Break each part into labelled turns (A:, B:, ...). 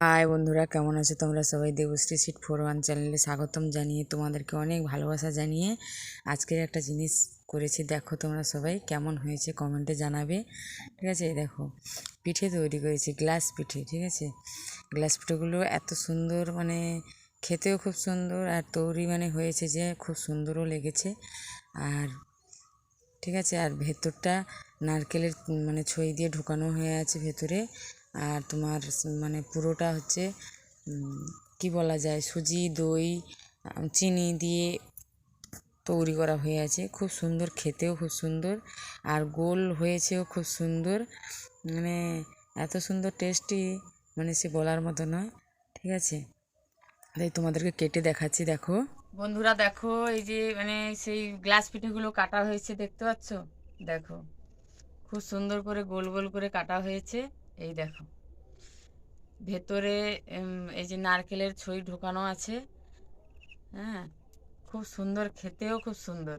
A: High বন্ধুরা, কেমন আছো তোমরা সবাই? দেবশ্রী সিট ফোর ওয়ান চ্যানেলে স্বাগতম জানিয়ে তোমাদেরকে অনেক ভালোবাসা জানিয়ে আজকের একটা জিনিস করেছি। দেখো তোমরা সবাই কেমন হয়েছে, কমেন্টে জানাবে। ঠিক আছে দেখো, পিঠে তৈরি করেছি, গ্লাস পিঠে, ঠিক আছে? গ্লাস পিঠেগুলো এত সুন্দর মানে খেতেও খুব সুন্দর আর তৈরি মানে হয়েছে যে খুব সুন্দরও লেগেছে। আর ঠিক আছে, আর ভেতরটা নারকেলের মানে ছই দিয়ে ঢোকানো হয়ে আছে ভেতরে। আর তোমার মানে পুরোটা হচ্ছে কি বলা যায়, সুজি, দই চিনি দিয়ে তৈরি করা হয়ে আছে। খুব সুন্দর, খেতেও খুব সুন্দর। আর গোল হয়েছেও খুব সুন্দর। মানে এত সুন্দর টেস্টি মানে সে বলার মতো নয়। ঠিক আছে? তাই তোমাদেরকে কেটে দেখাচ্ছি, দেখো। বন্ধুরা, দেখো, এই যে মানে সেই গ্লাস পিঠেগুলো কাটা হয়েছে, দেখতে পাচ্ছ? দেখো, খুব সুন্দর করে গোল গোল করে কাটা হয়েছে। এই দেখো। ভেতরে এই যে নারকেলের ছই ঢোকানো আছে হ্যাঁ? খুব সুন্দর, খেতেও খুব সুন্দর।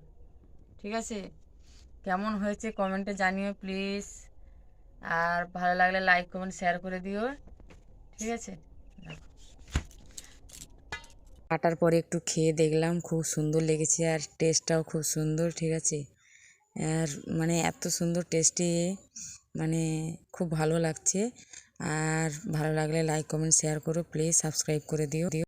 A: ঠিক আছে? কেমন হয়েছে কমেন্টে জানিও প্লিজ। আর ভালো লাগলে লাইক, কমেন্ট, শেয়ার করে দিও। ঠিক আছে? কাটার পরে একটু খেয়ে দেখলাম, খুব সুন্দর লেগেছে আর টেস্টটাও খুব সুন্দর, ঠিক আছে? আর মানে এত সুন্দর টেস্টি মানে খুব ভালো লাগছে। আর ভালো লাগলে লাইক কমেন্ট শেয়ার করো। প্লিজ সাবস্ক্রাইব করে দিও দিও।